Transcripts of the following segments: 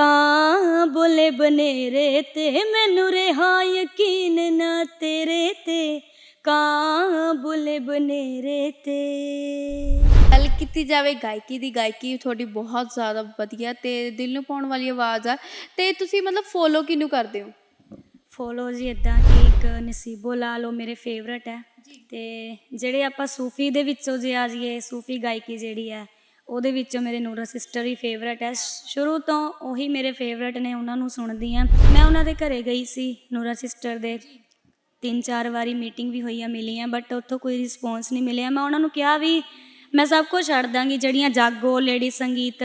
ਕਾਂ ਬੋਲੇ ਬਨੇਰੇ ਤੇ ਮੈਨੂੰ ਰਿਹਾ ਯਕੀਨ ਨਾ ਤੇਰੇ ਤੇ। ਕਾਂ ਬੋਲੇ ਬਨੇਰੇ ਤੇ। ਗੱਲ ਕੀਤੀ ਜਾਵੇ ਗਾਇਕੀ ਦੀ ਗਾਇਕੀ ਤੁਹਾਡੀ ਬਹੁਤ ਜ਼ਿਆਦਾ ਵਧੀਆ ਤੇ ਦਿਲ ਨੂੰ ਪਾਉਣ ਵਾਲੀ ਆਵਾਜ਼ ਆ। ਤੇ ਤੁਸੀਂ ਮਤਲਬ ਫੋਲੋ ਕਿਹਨੂੰ ਕਰਦੇ ਹੋ? ਫੋਲੋ ਜੀ ਇਦਾਂ ਕਿ ਇੱਕ ਨਸੀਬੋ ਲਾ ਲਓ ਮੇਰੇ ਫੇਵਰਟ ਹੈ। ਤੇ ਜਿਹੜੇ ਆਪਾਂ ਸੂਫੀ ਦੇ ਵਿੱਚੋਂ ਜੇ ਆ ਜਾਈਏ ਸੂਫੀ ਗਾਇਕੀ ਜਿਹੜੀ ਹੈ ਉਹਦੇ ਵਿੱਚੋਂ ਮੇਰੇ ਨੂਰਾ ਸਿਸਟਰ ਹੀ ਫੇਵਰਟ ਹੈ। ਸ਼ੁਰੂ ਤੋਂ ਉਹੀ ਮੇਰੇ ਫੇਵਰਟ ਨੇ, ਉਹਨਾਂ ਨੂੰ ਸੁਣਦੀ ਆ ਮੈਂ ਉਹਨਾਂ ਦੇ ਘਰੇ ਗਈ ਸੀ ਨੂਰਾ ਸਿਸਟਰ ਦੇ। ਤਿੰਨ ਚਾਰ ਵਾਰੀ ਮੀਟਿੰਗ ਵੀ ਹੋਈ ਆ ਮਿਲੀ ਆ ਬਟ ਉੱਥੋਂ ਕੋਈ ਰਿਸਪੌਂਸ ਨਹੀਂ ਮਿਲਿਆ। ਮੈਂ ਉਹਨਾਂ ਨੂੰ ਕਿਹਾ ਵੀ, ਮੈਂ ਸਭ ਕੁਝ ਛੱਡ ਦਾਂਗੀ, ਜਿਹੜੀਆਂ ਜਾਗੋ ਲੇਡੀ ਸੰਗੀਤ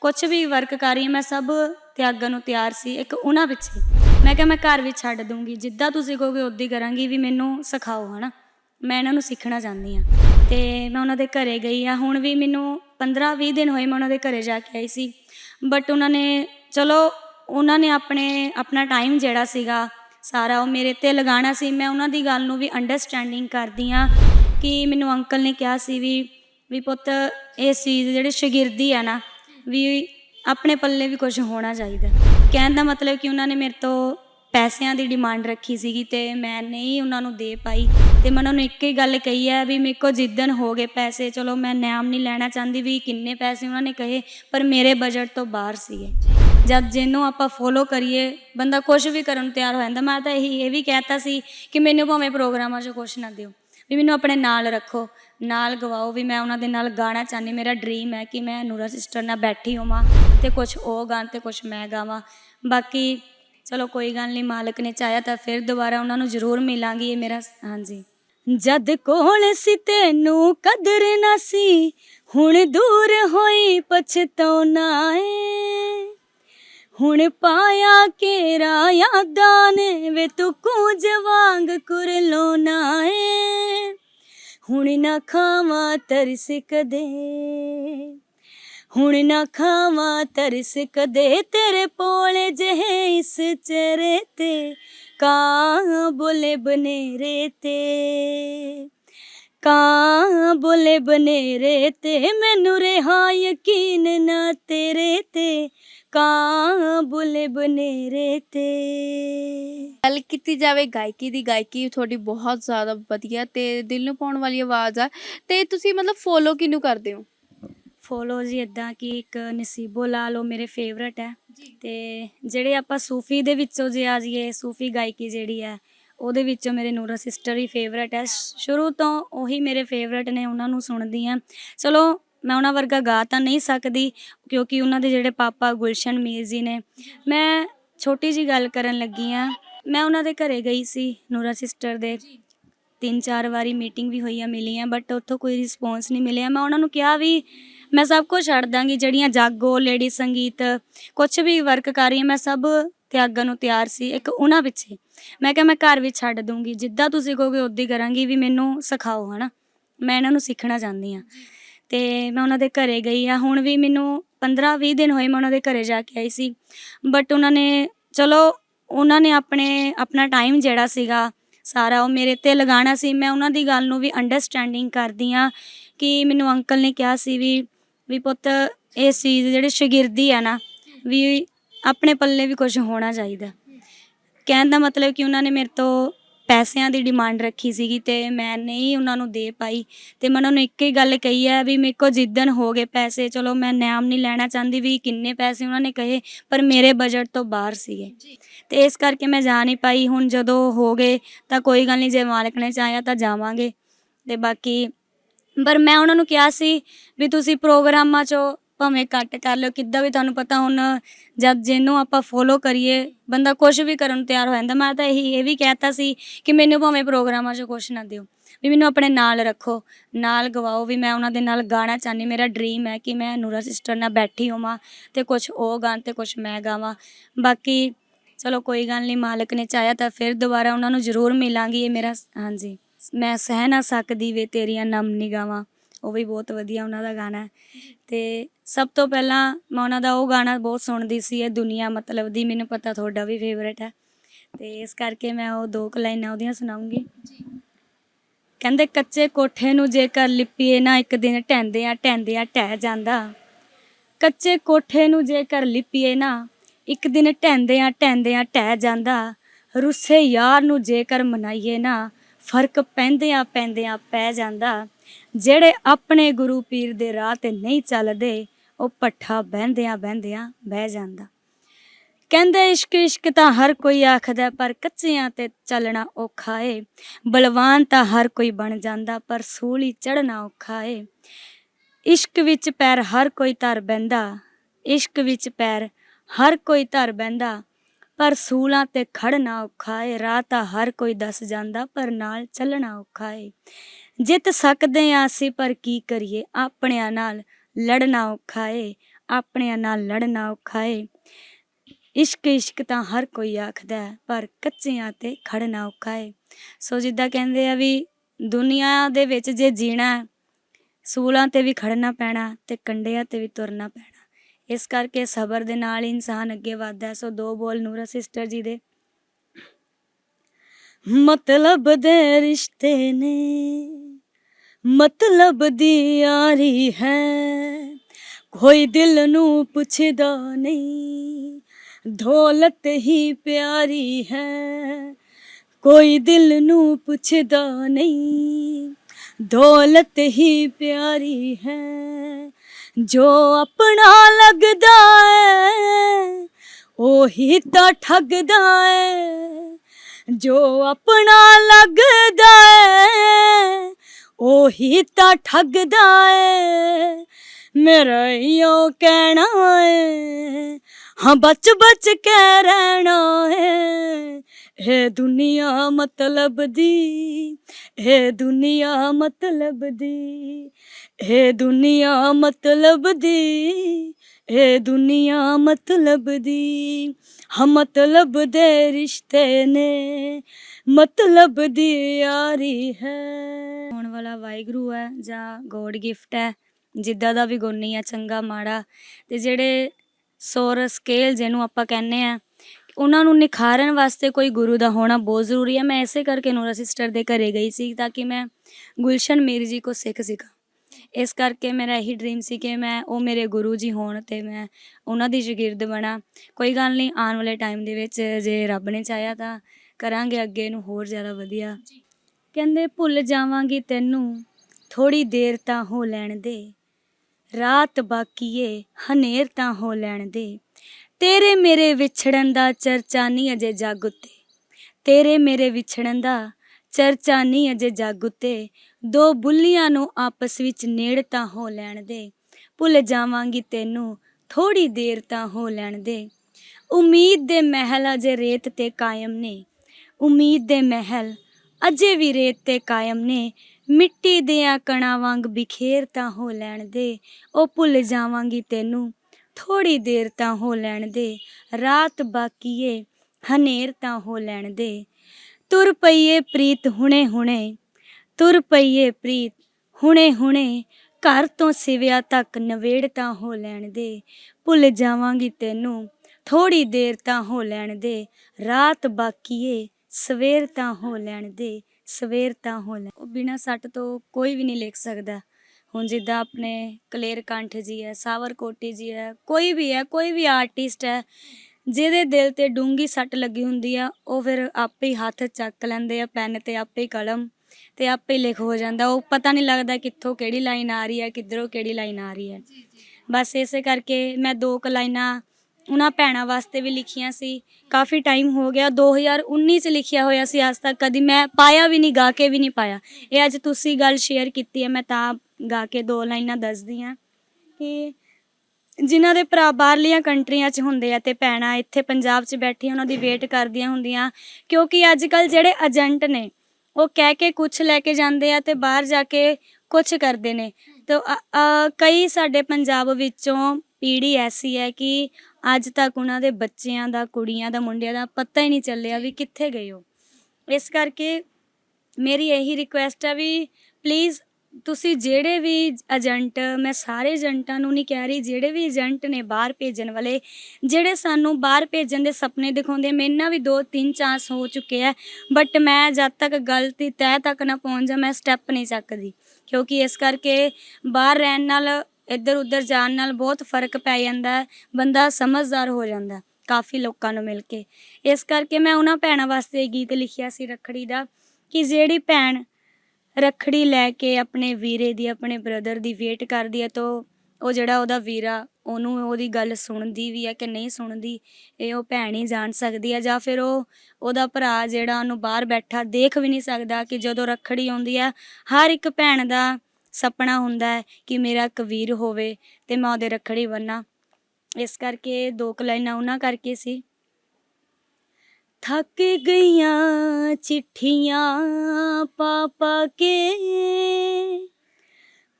ਕੁਝ ਵੀ ਵਰਕ ਕਰ ਰਹੀ ਹਾਂ ਮੈਂ ਸਭ ਤਿਆਗਾਂ ਨੂੰ ਤਿਆਰ ਸੀ, ਇੱਕ ਉਹਨਾਂ ਪਿੱਛੇ ਮੈਂ ਕਿਹਾ, ਮੈਂ ਘਰ ਵੀ ਛੱਡ ਦੂੰਗੀ, ਜਿੱਦਾਂ ਤੁਸੀਂ ਕਹੋਗੇ ਉਦਾਂ ਹੀ ਕਰਾਂਗੀ, ਵੀ ਮੈਨੂੰ ਸਿਖਾਓ, ਹਨਾ? ਮੈਂ ਇਹਨਾਂ ਨੂੰ ਸਿੱਖਣਾ ਚਾਹੁੰਦੀ ਆ ਤੇ ਮੈਂ ਉਹਨਾਂ ਦੇ ਘਰੇ ਗਈ ਆ ਹੁਣ ਵੀ ਮੈਨੂੰ 15-20 ਦਿਨ ਹੋਏ ਮੈਂ ਉਹਨਾਂ ਦੇ ਘਰੇ ਜਾ ਕੇ ਆਈ ਸੀ। ਬਟ ਉਹਨਾਂ ਨੇ, ਚਲੋ, ਉਹਨਾਂ ਨੇ ਆਪਣੇ, ਆਪਣਾ ਟਾਈਮ ਜਿਹੜਾ ਸੀਗਾ, ਸਾਰਾ ਉਹ ਮੇਰੇ ਤੇ ਲਗਾਉਣਾ ਸੀ। ਮੈਂ ਉਹਨਾਂ ਦੀ ਗੱਲ ਨੂੰ ਵੀ ਅੰਡਰਸਟੈਂਡਿੰਗ ਕਰਦੀ ਆ ਕਿ ਮੈਨੂੰ ਅੰਕਲ ਨੇ ਕਿਹਾ ਸੀ ਵੀ ਵੀ ਪੁੱਤ, ਇਸ ਚੀਜ਼ ਜਿਹੜੇ ਸ਼ਾਗਿਰਦੀ ਆ ਨਾ, ਵੀ ਆਪਣੇ ਪੱਲੇ ਵੀ ਕੁਝ ਹੋਣਾ ਚਾਹੀਦਾ। ਕਹਿਣ ਦਾ ਮਤਲਬ ਕਿ ਉਹਨਾਂ ਨੇ ਮੇਰੇ ਤੋਂ ਪੈਸਿਆਂ ਦੀ ਡਿਮਾਂਡ ਰੱਖੀ ਸੀਗੀ ਤੇ ਮੈਂ ਨਹੀਂ ਉਹਨਾਂ ਨੂੰ ਦੇ ਪਾਈ। ਤੇ ਮੈਂ ਉਹਨਾਂ ਨੂੰ ਇੱਕ ਹੀ ਗੱਲ ਕਹੀ ਹੈ ਵੀ ਮੇਰੇ ਕੋ ਜਿੱਦਨ ਹੋ ਗਏ ਪੈਸੇ, ਚਲੋ ਮੈਂ ਨਾਮ ਨਹੀਂ ਲੈਣਾ ਚਾਹੁੰਦੀ ਵੀ ਕਿੰਨੇ ਪੈਸੇ ਉਹਨਾਂ ਨੇ ਕਹੇ, ਪਰ ਮੇਰੇ ਬਜਟ ਤੋਂ ਬਾਹਰ ਸੀਗੇ। ਜਦ ਜਿਹਨੂੰ ਆਪਾਂ ਫੋਲੋ ਕਰੀਏ, ਬੰਦਾ ਕੁਝ ਵੀ ਕਰਨ ਨੂੰ ਤਿਆਰ ਹੋ ਜਾਂਦਾ, ਮੈਂ ਤਾਂ ਇਹੀ, ਇਹ ਵੀ ਕਹਿਤਾ ਸੀ ਕਿ ਮੈਨੂੰ ਭਾਵੇਂ ਪ੍ਰੋਗਰਾਮਾਂ 'ਚ ਕੁਝ ਨਾ ਦਿਓ, ਵੀ ਮੈਨੂੰ ਆਪਣੇ ਨਾਲ ਰੱਖੋ, ਨਾਲ ਗਵਾਓ ਵੀ ਮੈਂ ਉਹਨਾਂ ਦੇ ਨਾਲ ਗਾਣਾ ਚਾਹੁੰਦੀ, ਮੇਰਾ ਡ੍ਰੀਮ ਹੈ ਕਿ ਮੈਂ ਨੂਰਾ ਸਿਸਟਰ ਨਾਲ ਬੈਠੀ ਹੋਵਾਂ ਤੇ ਕੁਝ ਉਹ ਗਾਣ ਤੇ ਕੁਝ ਮੈਂ ਗਾਵਾਂ। ਬਾਕੀ ਚਲੋ ਕੋਈ ਗੱਲ ਨਹੀਂ ਮਾਲਕ ਨੇ ਚਾਹਿਆ ਤਾਂ ਫਿਰ ਦੁਬਾਰਾ ਉਹਨਾਂ ਨੂੰ ਜ਼ਰੂਰ ਮਿਲਾਂਗੀ, ਇਹ ਮੇਰਾ, ਹਾਂਜੀ। ਜਦ ਕੋਲ ਸੀ ਤੈਨੂੰ ਕਦਰ ਨਾ ਸੀ, ਹੁਣ ਦੂਰ ਹੋਈ ਪਛਤਾਉਣਾ ਏ। ਹੁਣ ਪਾਇਆ ਕੇਰਾ ਯਾਦਾਂ ਨੇ ਵੇ ਤੂੰ ਕੂੰਜ ਵਾਂਗ ਕੁਰਲੋਨਾ ਏ। ਹੁਣ ਨਾ ਖਾਵਾਂ ਤਰਸ ਕਦੇ, ਹੁਣ ਨਾ ਖਾਵਾਂ ਤਰਸ ਕਦੇ, ਤੇਰੇ ਪੋਲੇ ਜਿਹੇ ਇਸ ਚਿਹਰੇ ਤੇ ਕਾਂ ਬੋਲੇ ਬਨੇਰੇ ਤੇ ਕਾਂ ਬੋਲੇ ਬਨੇਰੇ ਤੇ ਮੈਨੂੰ ਰਿਹਾ ਯਕੀਨ ਨਾ ਤੇਰੇ ਤੇ ਕਾਂ ਬੋਲੇ ਬਨੇਰੇ ਤੇ। ਗੱਲ ਕੀਤੀ ਜਾਵੇ ਗਾਇਕੀ ਦੀ ਗਾਇਕੀ ਤੁਹਾਡੀ ਬਹੁਤ ਜ਼ਿਆਦਾ ਵਧੀਆ ਤੇ ਦਿਲ ਨੂੰ ਪਾਉਣ ਵਾਲੀ ਆਵਾਜ਼ ਆ। ਤੇ ਤੁਸੀਂ ਮਤਲਬ ਫੋਲੋ ਕਿਹਨੂੰ ਕਰਦੇ ਹੋ? ਫੋਲੋ ਜੀ ਇਦਾਂ ਕਿ ਇੱਕ ਨਸੀਬੋ ਲਾ ਲਓ ਮੇਰੇ ਫੇਵਰਟ ਹੈ। ਤੇ ਜਿਹੜੇ ਆਪਾਂ ਸੂਫੀ ਦੇ ਵਿੱਚੋਂ ਜੇ ਆ ਜਾਈਏ, ਸੂਫੀ ਗਾਇਕੀ ਜਿਹੜੀ ਹੈ, ਉਹਦੇ ਵਿੱਚੋਂ ਮੇਰੇ ਨੂਰਾ ਸਿਸਟਰ ਹੀ ਫੇਵਰਟ ਹੈ। ਸ਼ੁਰੂ ਤੋਂ ਉਹੀ ਮੇਰੇ ਫੇਵਰਟ ਨੇ, ਉਹਨਾਂ ਨੂੰ ਸੁਣਦੀ ਆ ਚਲੋ, ਮੈਂ ਉਹਨਾਂ ਵਰਗਾ ਗਾ ਤਾਂ ਨਹੀਂ ਸਕਦੀ, ਕਿਉਂਕਿ ਉਹਨਾਂ ਦੇ ਜਿਹੜੇ ਪਾਪਾ ਗੁਲਸ਼ਨ ਮੀਰ ਜੀ ਨੇ, ਮੈਂ ਛੋਟੀ ਜੀ ਗੱਲ ਕਰਨ ਲੱਗੀ ਆ ਮੈਂ ਉਹਨਾਂ ਦੇ ਘਰੇ ਗਈ ਸੀ, ਨੂਰਾ ਸਿਸਟਰ ਦੇ। ਤਿੰਨ ਚਾਰ ਵਾਰੀ ਮੀਟਿੰਗ ਵੀ ਹੋਈ ਆ ਮਿਲੀ ਆ ਬਟ ਉੱਥੋਂ ਕੋਈ ਰਿਸਪੌਂਸ ਨਹੀਂ ਮਿਲਿਆ। ਮੈਂ ਉਹਨਾਂ ਨੂੰ ਕਿਹਾ ਵੀ ਮੈਂ ਸਭ ਕੁਝ ਛੱਡ ਦਾਂਗੀ, ਜਿਹੜੀਆਂ ਜਾਗੋ, ਲੇਡੀ ਸੰਗੀਤ ਕੁਝ ਵੀ ਵਰਕ ਕਰ ਰਹੀ ਹਾਂ, ਮੈਂ ਸਭ ਤਿਆਗਾਂ ਨੂੰ ਤਿਆਰ ਸੀ, ਇੱਕ ਉਹਨਾਂ ਪਿੱਛੇ। ਮੈਂ ਕਿਹਾ ਮੈਂ ਘਰ ਵਿੱਚ ਛੱਡ ਦੂੰਗੀ, ਜਿੱਦਾਂ ਤੁਸੀਂ ਕਹੋਗੇ ਉਦਾਂ ਹੀ ਕਰਾਂਗੀ, ਵੀ ਮੈਨੂੰ ਸਿਖਾਓ, ਹਨਾ। ਮੈਂ ਇਹਨਾਂ ਨੂੰ ਸਿੱਖਣਾ ਚਾਹੁੰਦੀ ਆ ਤੇ ਮੈਂ ਉਹਨਾਂ ਦੇ ਘਰੇ ਗਈ ਆ ਹੁਣ ਵੀ ਮੈਨੂੰ 15-20 ਦਿਨ ਹੋਏ ਮੈਂ ਉਹਨਾਂ ਦੇ ਘਰੇ ਜਾ ਕੇ ਆਈ ਸੀ। ਬਟ ਉਹਨਾਂ ਨੇ, ਚਲੋ, ਉਹਨਾਂ ਨੇ ਆਪਣੇ, ਆਪਣਾ ਟਾਈਮ ਜਿਹੜਾ ਸੀਗਾ, ਸਾਰਾ ਉਹ ਮੇਰੇ ਤੇ ਲਗਾਉਣਾ ਸੀ। ਮੈਂ ਉਹਨਾਂ ਦੀ ਗੱਲ ਨੂੰ ਵੀ ਅੰਡਰਸਟੈਂਡਿੰਗ ਕਰਦੀ ਆ ਕਿ ਮੈਨੂੰ ਅੰਕਲ ਨੇ ਕਿਹਾ ਸੀ ਵੀ ਵੀ ਪੁੱਤ, ਇਸ ਚੀਜ਼ ਜਿਹੜੇ ਸ਼ਾਗਿਰਦੀ ਆ ਨਾ, ਵੀ ਆਪਣੇ ਪੱਲੇ ਵੀ ਕੁਝ ਹੋਣਾ ਚਾਹੀਦਾ। ਕਹਿਣ ਦਾ ਮਤਲਬ ਕਿ ਉਹਨਾਂ ਨੇ ਮੇਰੇ ਤੋਂ ਪੈਸਿਆਂ ਦੀ ਡਿਮਾਂਡ ਰੱਖੀ ਸੀਗੀ ਤੇ ਮੈਂ ਨਹੀਂ ਉਹਨਾਂ ਨੂੰ ਦੇ ਪਾਈ। ਤੇ ਮੈਂ ਉਹਨਾਂ ਨੂੰ ਇੱਕ ਹੀ ਗੱਲ ਕਹੀ ਹੈ ਵੀ ਮੇਰੇ ਕੋ ਜਿੱਦਨ ਹੋ ਗਏ ਪੈਸੇ, ਚਲੋ ਮੈਂ ਨਾਮ ਨਹੀਂ ਲੈਣਾ ਚਾਹੁੰਦੀ ਵੀ ਕਿੰਨੇ ਪੈਸੇ ਉਹਨਾਂ ਨੇ ਕਹੇ, ਪਰ ਮੇਰੇ ਬਜਟ ਤੋਂ ਬਾਹਰ ਸੀਗੇ। ਤੇ ਇਸ ਕਰਕੇ ਮੈਂ ਜਾ ਨਹੀਂ ਪਾਈ। ਹੁਣ ਜਦੋਂ ਹੋ ਗਏ ਤਾਂ ਕੋਈ ਗੱਲ ਨਹੀਂ, ਜੇ ਮਾਲਕ ਨੇ ਚਾਹਿਆ ਤਾਂ ਜਾਵਾਂਗੇ। ਤੇ ਬਾਕੀ ਪਰ ਮੈਂ ਉਹਨਾਂ ਨੂੰ ਕਿਹਾ ਸੀ ਵੀ ਤੁਸੀਂ ਪ੍ਰੋਗਰਾਮਾਂ 'ਚੋਂ ਭਾਵੇਂ ਕੱਟ ਕਰ ਲਿਓ, ਕਿੱਦਾਂ ਵੀ ਤੁਹਾਨੂੰ ਪਤਾ ਹੁਣ ਜਦ ਜਿਹਨੂੰ ਆਪਾਂ ਫੋਲੋ ਕਰੀਏ, ਬੰਦਾ ਕੁਝ ਵੀ ਕਰਨ ਨੂੰ ਤਿਆਰ ਹੋ ਜਾਂਦਾ। ਮੈਂ ਤਾਂ ਇਹੀ, ਇਹ ਵੀ ਕਹਿਤਾ ਸੀ ਕਿ ਮੈਨੂੰ ਭਾਵੇਂ ਪ੍ਰੋਗਰਾਮਾਂ 'ਚ ਕੁਝ ਨਾ ਦਿਓ, ਵੀ ਮੈਨੂੰ ਆਪਣੇ ਨਾਲ ਰੱਖੋ, ਨਾਲ ਗਵਾਓ ਵੀ ਮੈਂ ਉਹਨਾਂ ਦੇ ਨਾਲ ਗਾਣਾ ਚਾਹੁੰਦੀ। ਮੇਰਾ ਡ੍ਰੀਮ ਹੈ ਕਿ ਮੈਂ ਨੂਰਾ ਸਿਸਟਰ ਨਾਲ ਬੈਠੀ ਹੋਵਾਂ ਤੇ ਕੁਝ ਉਹ ਗਾਣ ਤੇ ਕੁਝ ਮੈਂ ਗਾਵਾਂ। ਬਾਕੀ ਚਲੋ ਕੋਈ ਗੱਲ ਨਹੀਂ ਮਾਲਕ ਨੇ ਚਾਹਿਆ ਤਾਂ ਫਿਰ ਦੁਬਾਰਾ ਉਹਨਾਂ ਨੂੰ ਜ਼ਰੂਰ ਮਿਲਾਂਗੀ, ਇਹ ਮੇਰਾ ਹਾਂਜੀ। ਮੈਂ ਸਹਿ ਨਾ ਸਕਦੀ ਵੇ ਤੇਰੀਆਂ ਨਮ ਨਿਗਾਵਾਂ ਉਹ ਵੀ ਬਹੁਤ ਵਧੀਆ ਉਹਨਾਂ ਦਾ ਗਾਣਾ ਹੈ। ਤੇ ਸਭ ਤੋਂ ਪਹਿਲਾਂ ਮੈਂ ਉਹਨਾਂ ਦਾ ਉਹ ਗਾਣਾ ਬਹੁਤ ਸੁਣਦੀ ਸੀ ਇਹ ਦੁਨੀਆ ਮਤਲਬ ਦੀ ਮੈਨੂੰ ਪਤਾ ਤੁਹਾਡਾ ਵੀ ਫੇਵਰੇਟ ਹੈ। ਤੇ ਇਸ ਕਰਕੇ ਮੈਂ ਉਹ ਦੋ ਕੁ ਲਾਈਨਾਂ ਉਹਦੀਆਂ ਸੁਣਾਉਂਗੀ। ਕਹਿੰਦੇ ਕੱਚੇ ਕੋਠੇ ਨੂੰ ਜੇਕਰ ਲਿਪੀਏ ਨਾ ਇੱਕ ਦਿਨ ਢਹਿੰਦੇ ਆ ਢਹਿੰਦੇ ਆ ਢਹਿ ਜਾਂਦਾ। ਕੱਚੇ ਕੋਠੇ ਨੂੰ ਜੇਕਰ ਲਿਪੀਏ ਨਾ ਇੱਕ ਦਿਨ ਢਹਿੰਦਿਆਂ ਢਹਿੰਦਿਆਂ ਢਹਿ ਜਾਂਦਾ। ਰੁੱਸੇ ਯਾਰ ਨੂੰ ਜੇਕਰ ਮਨਾਈਏ ਨਾ ਫ਼ਰਕ ਪੈਂਦਿਆਂ ਪੈਂਦਿਆਂ ਪੈ ਜਾਂਦਾ। ਜਿਹੜੇ ਆਪਣੇ ਗੁਰੂ ਪੀਰ ਦੇ ਰਾਹ ਤੇ ਨਹੀਂ ਚੱਲਦੇ, ਉਹ ਪੱਠਾ ਬਹਿੰਦਿਆਂ ਬਹਿੰਦਿਆਂ ਬਹਿ ਜਾਂਦਾ। ਕਹਿੰਦੇ ਇਸ਼ਕ ਇਸ਼ਕ ਤਾਂ ਹਰ ਕੋਈ ਆਖਦਾ, ਪਰ ਕੱਚਿਆਂ ਤੇ ਚੱਲਣਾ ਔਖਾ ਏ। ਬਲਵਾਨ ਤਾਂ ਹਰ ਕੋਈ ਬਣ ਜਾਂਦਾ, ਪਰ ਸੂਲੀ ਚੜਨਾ ਔਖਾ ਏ। ਇਸ਼ਕ ਵਿੱਚ ਪੈਰ ਹਰ ਕੋਈ ਧਰ ਬੈੰਦਾ ਇਸ਼ਕ ਵਿੱਚ ਪੈਰ ਹਰ ਕੋਈ ਧਰ ਬੈੰਦਾ ਪਰ ਸੂਲਾਂ ਤੇ ਖੜਨਾ ਔਖਾ ਏ ਰਾਹ ਤਾਂ ਹਰ ਕੋਈ ਦੱਸ ਜਾਂਦਾ, ਪਰ ਨਾਲ ਚੱਲਣਾ ਔਖਾ ਏ। ਜਿੱਤ ਸਕਦੇ ਆਂ ਅਸੀਂ, ਪਰ ਕੀ ਕਰੀਏ? ਆਪਣਿਆਂ ਨਾਲ ਲੜਨਾ ਔਖਾ ਏ। ਆਪਣਿਆਂ ਨਾਲ ਲੜਨਾ ਔਖਾ ਏ। ਇਸ਼ਕ ਇਸ਼ਕ ਤਾਂ ਹਰ ਕੋਈ ਆਖਦਾ ਪਰ ਕੱਚਿਆਂ ਤੇ ਖੜਨਾ ਔਖਾ ਏ। ਸੋ ਜਿੱਦਾਂ ਕਹਿੰਦੇ ਆ ਵੀ ਦੁਨੀਆ ਦੇ ਵਿੱਚ ਜੇ ਜੀਣਾ ਸੂਲਾਂ ਤੇ ਵੀ ਖੜਨਾ ਪੈਣਾ ਤੇ ਕੰਡਿਆਂ ਤੇ ਵੀ ਤੁਰਨਾ ਪੈਣਾ। ਇਸ ਕਰਕੇ ਸਬਰ ਦੇ ਨਾਲ ਇਨਸਾਨ ਅੱਗੇ ਵੱਧਦਾ ਹੈ। ਸੋ ਦੋ ਬੋਲ ਨੂਰਾ ਸਿਸਟਰ ਜੀ ਦੇ। ਮਤਲਬ ਦੇ ਰਿਸ਼ਤੇ ਨੇ, ਮਤਲਬ ਦੀ ਯਾਰੀ ਹੈ। ਕੋਈ ਦਿਲ ਨੂੰ ਪੁੱਛਦਾ ਨਹੀਂ, ਦੌਲਤ ਹੀ ਪਿਆਰੀ ਹੈ। ਕੋਈ ਦਿਲ ਨੂੰ ਪੁੱਛਦਾ ਨਹੀਂ ਦੌਲਤ ਹੀ ਪਿਆਰੀ ਹੈ, ਜੋ ਆਪਣਾ ਲੱਗਦਾ ਹੈ, ਉਹੀ ਤਾਂ ਠੱਗਦਾ ਹੈ, ਜੋ ਆਪਣਾ ਲੱਗਦਾ ਹੈ, ਉਹੀ ਤਾਂ ਠੱਗਦਾ ਹੈ। ਮੇਰਾ ਇਹੋ ਕਹਿਣਾ ਹੈ, ਹਾਂ ਬਚ ਬਚ ਕੇ ਰਹਿਣਾ ਹੈ। ਇਹ ਦੁਨੀਆ ਮਤਲਬ ਦੀ ਇਹ ਦੁਨੀਆ ਮਤਲਬ ਦੀ ਇਹ ਦੁਨੀਆ ਮਤਲਬ ਦੀ ਇਹ ਦੁਨੀਆ ਮਤਲਬ ਦੀ। ਹਾਂ ਮਤਲਬ ਦੇ ਰਿਸ਼ਤੇ ਨੇ, ਮਤਲਬ ਦੀ ਯਾਰੀ ਹੈ। ਹੋਣ ਵਾਲਾ ਵਾਹਿਗੁਰੂ ਹੈ ਜਾਂ ਗੋਡ ਗਿਫਟ ਹੈ, ਜਿੱਦਾਂ ਦਾ ਵੀ ਗੁਣੀ ਹੈ, ਚੰਗਾ ਮਾੜਾ। ਤੇ ਜਿਹੜੇ ਸੌਰ ਸਕੇਲ ਜਿਹਨੂੰ ਆਪਾਂ ਕਹਿੰਦੇ ਆ ਉਹਨਾਂ ਨੂੰ ਨਿਖਾਰਨ ਵਾਸਤੇ ਕੋਈ ਗੁਰੂ ਦਾ ਹੋਣਾ ਬਹੁਤ ਜ਼ਰੂਰੀ ਹੈ। ਮੈਂ ਇਸੇ ਕਰਕੇ ਨੂਰਾ ਸਿਸਟਰ ਦੇ ਘਰੇ ਗਈ ਸੀ ਤਾਂ ਕਿ ਮੈਂ ਗੁਲਸ਼ਨ ਮੀਰ ਜੀ ਕੋ ਸਿੱਖ ਸਿੱਖਾਂ। ਇਸ ਕਰਕੇ ਮੇਰਾ ਇਹੀ ਡ੍ਰੀਮ ਸੀ ਕਿ ਮੈਂ ਉਹ ਮੇਰੇ ਗੁਰੂ ਜੀ ਹੋਣ ਤੇ ਮੈਂ ਉਹਨਾਂ ਦੀ ਸ਼ਾਗਿਰਦ ਬਣਾ। ਕੋਈ ਗੱਲ ਨਹੀਂ ਆਉਣ ਵਾਲੇ ਟਾਈਮ ਦੇ ਵਿੱਚ ਜੇ ਰੱਬ ਨੇ ਚਾਹਿਆ ਤਾਂ ਕਰਾਂਗੇ ਅੱਗੇ ਨੂੰ ਹੋਰ ਜ਼ਿਆਦਾ ਵਧੀਆ। ਕਹਿੰਦੇ ਭੁੱਲ ਜਾਵਾਂਗੀ ਤੈਨੂੰ ਥੋੜੀ ਦੇਰ ਤਾਂ ਹੋ ਲੈਣ ਦੇ। ਰਾਤ ਬਾਕੀ ਏ ਹਨੇਰ ਤਾਂ ਹੋ ਲੈਣ ਦੇ। ਤੇਰੇ ਮੇਰੇ ਵਿਛੜਨ ਦਾ ਚਰਚਾ ਨਹੀਂ ਅਜੇ ਜੱਗ ਉੱਤੇ। ਤੇਰੇ ਮੇਰੇ ਵਿਛੜਨ ਦਾ ਚਰਚਾ ਨਹੀਂ ਅਜੇ ਜੱਗ ਉੱਤੇ। ਦੋ ਬੁੱਲੀਆਂ ਨੂੰ ਆਪਸ ਵਿੱਚ ਨੇੜ ਤਾਂ ਹੋ ਲੈਣ ਦੇ। ਭੁੱਲ ਜਾਵਾਂਗੀ ਤੈਨੂੰ ਥੋੜੀ ਦੇਰ ਤਾਂ ਹੋ ਲੈਣ ਦੇ। ਉਮੀਦ ਦੇ ਮਹਿਲ ਅਜੇ ਰੇਤ ਤੇ ਕਾਇਮ ਨੇ। ਉਮੀਦ ਦੇ ਮਹਿਲ ਅਜੇ ਵੀ ਰੇਤ ਤੇ ਕਾਇਮ ਨੇ। ਮਿੱਟੀ ਦੀਆਂ ਕਣਾਂ ਵਾਂਗ ਬਿਖੇਰ ਤਾਂ ਹੋ ਲੈਣ ਦੇ। ਉਹ ਭੁੱਲ ਜਾਵਾਂਗੀ ਤੈਨੂੰ ਥੋੜੀ ਦੇਰ ਤਾਂ ਹੋ ਲੈਣ ਦੇ, ਰਾਤ ਬਾਕੀ ਏ, ਹਨੇਰ ਤਾਂ ਹੋ ਲੈਣ ਦੇ। ਤੁਰ ਪਈਏ ਪ੍ਰੀਤ ਹੁਣੇ ਹੁਣੇ, ਤੁਰ ਪਈਏ ਪ੍ਰੀਤ ਹੁਣੇ ਹੁਣੇ, ਘਰ ਤੋਂ ਸਿਵਿਆ ਤੱਕ ਨਵੇੜ ਤਾਂ ਹੋ ਲੈਣ ਦੇ। ਭੁੱਲ ਜਾਵਾਂਗੀ ਤੈਨੂੰ ਥੋੜੀ ਦੇਰ ਤਾਂ ਹੋ ਲੈਣ ਦੇ। ਰਾਤ ਬਾਕੀ ਏ, ਸਵੇਰ ਤਾਂ ਹੋ ਲੈਣ ਦੇ, ਸਵੇਰ ਤਾਂ ਹੋ ਲੈ ਉਹ ਬਿਨਾ ਸੱਟ ਤੋਂ ਕੋਈ ਵੀ ਨਹੀਂ ਲਿਖ ਸਕਦਾ। ਹੁਣ ਜਿੱਦਾਂ ਆਪਣੇ ਕਲੇਰ ਕੰਠ ਜੀ ਹੈ ਸਾਵਰ ਕੋਟੀ ਜੀ ਹੈ ਕੋਈ ਵੀ ਹੈ ਕੋਈ ਵੀ ਆਰਟਿਸਟ ਹੈ ਜਿਹਦੇ ਦਿਲ ਤੇ ਡੂੰਗੀ ਸੱਟ ਲੱਗੀ ਹੁੰਦੀ ਆ ਉਹ ਫਿਰ ਆਪੇ ਹੀ ਹੱਥ ਚੱਕ ਲੈਂਦੇ ਆ ਪੈਨ ਤੇ ਆਪੇ ਹੀ ਕਲਮ ਤੇ ਆਪੇ ਲਿਖ ਹੋ ਜਾਂਦਾ। ਉਹ ਪਤਾ ਨਹੀਂ ਲੱਗਦਾ ਕਿੱਥੋਂ ਕਿਹੜੀ ਲਾਈਨ ਆ ਰਹੀ ਹੈ ਕਿੱਧਰੋਂ ਕਿਹੜੀ ਲਾਈਨ ਆ ਰਹੀ ਹੈ। ਬਸ ਇਸੇ ਕਰਕੇ ਮੈਂ ਦੋ ਕੁ ਲਾਈਨਾਂ ਉਹਨਾਂ ਭੈਣਾਂ ਵਾਸਤੇ ਵੀ ਲਿਖੀਆਂ ਸੀ। ਕਾਫੀ ਟਾਈਮ ਹੋ ਗਿਆ। 2019 ਚ ਲਿਖਿਆ ਹੋਇਆ ਸੀ ਅੱਜ ਤੱਕ। ਕਦੀ ਮੈਂ ਪਾਇਆ ਵੀ ਨਹੀਂ, ਗਾ ਕੇ ਵੀ ਨਹੀਂ ਪਾਇਆ। ਇਹ ਅੱਜ ਤੁਸੀਂ ਗੱਲ ਸ਼ੇਅਰ ਕੀਤੀ ਹੈ, ਮੈਂ ਤਾਂ ਗਾ ਕੇ ਦੋ ਲਾਈਨਾਂ ਦੱਸਦੀ ਹਾਂ ਕਿ ਜਿਨ੍ਹਾਂ ਦੇ ਭਰਾ ਬਾਹਰਲੀਆਂ ਕੰਟਰੀਆਂ 'ਚ ਹੁੰਦੇ ਆ ਤੇ ਭੈਣਾਂ ਇੱਥੇ ਪੰਜਾਬ 'ਚ ਬੈਠੀ ਉਹਨਾਂ ਦੀ ਵੇਟ ਕਰਦੀਆਂ ਹੁੰਦੀਆਂ। ਕਿਉਂਕਿ ਅੱਜ ਕੱਲ ਜਿਹੜੇ ਏਜੰਟ ਨੇ, ਉਹ ਕਹਿ ਕੇ ਕੁਝ ਲੈ ਕੇ ਜਾਂਦੇ ਆ ਤੇ ਬਾਹਰ ਜਾ ਕੇ ਕੁਝ ਕਰਦੇ ਨੇ। ਤੇ ਕਈ ਸਾਡੇ ਪੰਜਾਬ ਵਿੱਚੋਂ ਪੀੜ੍ਹੀ ਐਸੀ ਹੈ ਕਿ ਅੱਜ ਤੱਕ ਉਹਨਾਂ ਦੇ ਬੱਚਿਆਂ ਦਾ, ਕੁੜੀਆਂ ਦਾ, ਮੁੰਡਿਆਂ ਦਾ ਪਤਾ ਹੀ ਨਹੀਂ ਚੱਲਿਆ ਵੀ ਕਿੱਥੇ ਗਏ ਹੋ ਇਸ ਕਰਕੇ ਮੇਰੀ ਇਹੀ ਰਿਕੁਐਸਟ ਹੈ ਵੀ ਪਲੀਜ਼ ਤੁਸੀਂ ਜਿਹੜੇ ਵੀ ਏਜੰਟ ਮੈਂ ਸਾਰੇ ਏਜੰਟਾਂ ਨੂੰ ਨਹੀਂ ਕਹਿ ਰਹੀ, ਜਿਹੜੇ ਵੀ ਏਜੰਟ ਨੇ ਬਾਹਰ ਭੇਜਣ ਵਾਲੇ, ਜਿਹੜੇ ਸਾਨੂੰ ਬਾਹਰ ਭੇਜਣ ਦੇ ਸੁਪਨੇ ਦਿਖਾਉਂਦੇ ਮੇਰੇ ਨਾਲ ਵੀ ਦੋ ਤਿੰਨ ਚਾਂਸ ਹੋ ਚੁੱਕੇ ਆ ਬਟ ਮੈਂ ਜਦ ਤੱਕ ਗਲਤੀ ਤੈਅ ਤੱਕ ਨਾ ਪਹੁੰਚ ਜਾ, ਮੈਂ ਸਟੈਪ ਨਹੀਂ ਚੱਕਦੀ। ਕਿਉਂਕਿ ਇਸ ਕਰਕੇ ਬਾਹਰ ਰਹਿਣ ਨਾਲ ਇੱਧਰ ਉੱਧਰ ਜਾਣ ਨਾਲ ਬਹੁਤ ਫ਼ਰਕ ਪੈ ਜਾਂਦਾ ਹੈ, ਬੰਦਾ ਸਮਝਦਾਰ ਹੋ ਜਾਂਦਾ ਹੈ। ਕਾਫੀ ਲੋਕਾਂ ਨੂੰ ਮਿਲ ਕੇ ਇਸ ਕਰਕੇ ਮੈਂ ਉਹਨਾਂ ਭੈਣਾਂ ਵਾਸਤੇ ਇਹ ਗੀਤ ਲਿਖਿਆ ਸੀ ਰੱਖੜੀ ਦਾ, ਕਿ ਜਿਹੜੀ ਭੈਣ ਰੱਖੜੀ ਲੈ ਕੇ ਆਪਣੇ ਵੀਰੇ ਦੀ, ਆਪਣੇ ਬ੍ਰਦਰ ਦੀ ਵੇਟ ਕਰਦੀ ਹੈ, ਤਾਂ ਉਹ ਜਿਹੜਾ ਉਹਦਾ ਵੀਰਾ, ਉਹਨੂੰ ਉਹਦੀ ਗੱਲ ਸੁਣਦੀ ਵੀ ਹੈ ਕਿ ਨਹੀਂ ਸੁਣਦੀ, ਇਹ ਉਹ ਭੈਣ ਹੀ ਜਾਣ ਸਕਦੀ ਹੈ, ਜਾਂ ਫਿਰ ਉਹ ਉਹਦਾ ਭਰਾ ਜਿਹੜਾ ਉਹਨੂੰ ਬਾਹਰ ਬੈਠਾ ਦੇਖ ਵੀ ਨਹੀਂ ਸਕਦਾ ਕਿ ਜਦੋਂ ਰੱਖੜੀ ਆਉਂਦੀ ਹੈ, ਹਰ ਇੱਕ ਭੈਣ ਦਾ ਸੁਪਨਾ ਹੁੰਦਾ ਹੈ ਕਿ ਮੇਰਾ ਇੱਕ ਹੋਵੇ ਤੇ ਮੈਂ ਉਹਦੇ ਰੱਖੜੀ ਬੰਨਾਂ। ਇਸ ਕਰਕੇ ਦੋ ਕੁ ਲਾਈਨਾਂ ਉਹਨਾਂ ਕਰਕੇ ਸੀ। ਥੱਕ ਗਈਆਂ ਚਿੱਠੀਆਂ ਪਾ ਪਾ ਕੇ।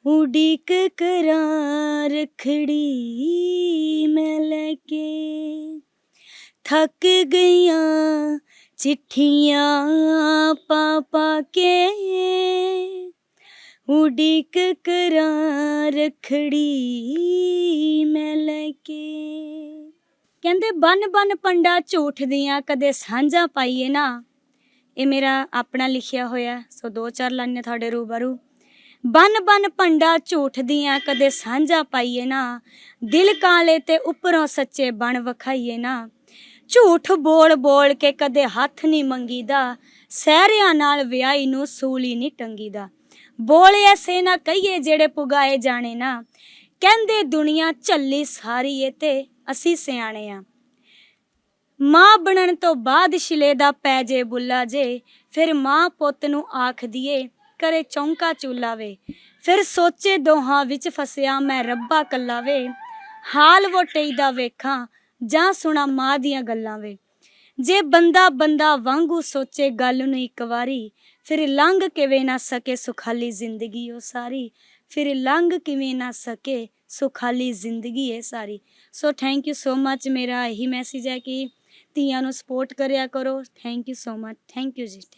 ਉਡੀਕ ਕਰਾਂ ਰਖੜੀ ਮੈਂ ਲੈ ਕੇ। ਥੱਕ ਗਈਆਂ ਚਿੱਠੀਆਂ ਪਾ ਪਾ ਕੇ। ਉਡੀਕ ਕਰਾਂ ਰਖੜੀ ਮੈਂ ਲੈ ਕੇ। ਕਹਿੰਦੇ, ਬਨ ਬਨ ਪੰਡਾ ਝੂਠ ਦੀਆਂ ਕਦੇ ਸਾਂਝਾ ਪਾਈਏ ਨਾ। ਇਹ ਮੇਰਾ ਆਪਣਾ ਲਿਖਿਆ ਹੋਇਆ ਸੋ ਦੋ ਚਾਰ ਲਾਈਨਾਂ ਤੁਹਾਡੇ ਰੂਬਰੂ। ਬਨ ਬਨ ਪੰਡਾ ਝੂਠ ਦੀਆਂ ਕਦੇ ਸਾਂਝਾ ਪਾਈਏ ਨਾ। ਦਿਲ ਕਾਲੇ ਤੇ ਉੱਪਰੋਂ ਸੱਚੇ ਬਣ ਵਖਾਈਏ ਨਾ। ਝੂਠ ਬੋਲ ਬੋਲ ਕੇ ਕਦੇ ਹੱਥ ਨਹੀਂ ਮੰਗੀਦਾ। ਸਹਿਰਿਆਂ ਨਾਲ ਵਿਆਹੀ ਨੂੰ ਸੂਲੀ ਨਹੀਂ ਟੰਗੀਦਾ। ਬੋਲ ਐਸੇ ਨਾ ਕਹੀਏ ਜਿਹੜੇ ਪੁਗਾਏ ਜਾਣੇ ਨਾ। ਕਹਿੰਦੇ ਦੁਨੀਆ ਝੱਲੀ ਸਾਰੀ ਏ ਤੇ ਅਸੀਂ ਸਿਆਣੇ ਆ। ਮਾਂ ਬਣਨ ਤੋਂ ਬਾਅਦ ਸ਼ਿਲੇ ਦਾ ਪੈ ਜੇ ਬੁੱਲਾ ਜੇ, ਫਿਰ ਮਾਂ ਪੁੱਤ ਨੂੰ ਆਖ ਦੀਏ, ਕਰੇ ਚੌਂਕਾ ਚੂਲਾ ਵੇ ਫਿਰ ਸੋਚੇ ਦੋਹਾਂ ਵਿੱਚ ਫਸਿਆ ਮੈਂ ਰੱਬਾ ਕੱਲਾ ਵੇ। ਹਾਲ ਵੋਟਈ ਦਾ ਵੇਖਾਂ, ਜਾਂ ਸੁਣਾ ਮਾਂ ਦੀਆਂ ਗੱਲਾਂ ਵੇ। ਜੇ ਬੰਦਾ ਬੰਦਾ ਵਾਂਗੂ ਸੋਚੇ ਗੱਲ ਨੂੰ ਇੱਕ ਵਾਰੀ ਫਿਰ ਲੰਘ ਕਿਵੇਂ ਨਾ ਸਕੇ ਸੁਖਾਲੀ ਜ਼ਿੰਦਗੀ ਉਹ ਸਾਰੀ। ਫਿਰ ਲੰਘ ਕਿਵੇਂ ਨਾ ਸਕੇ ਸੁਖਾਲੀ ਜ਼ਿੰਦਗੀ ਹੈ ਸਾਰੀ। ਸੋ ਥੈਂਕ ਯੂ ਸੋ ਮੱਚ ਮੇਰਾ ਇਹੀ ਮੈਸੇਜ ਹੈ ਕਿ ਧੀਆਂ ਨੂੰ ਸਪੋਰਟ ਕਰਿਆ ਕਰੋ। Thank you so much thank you ji. Thank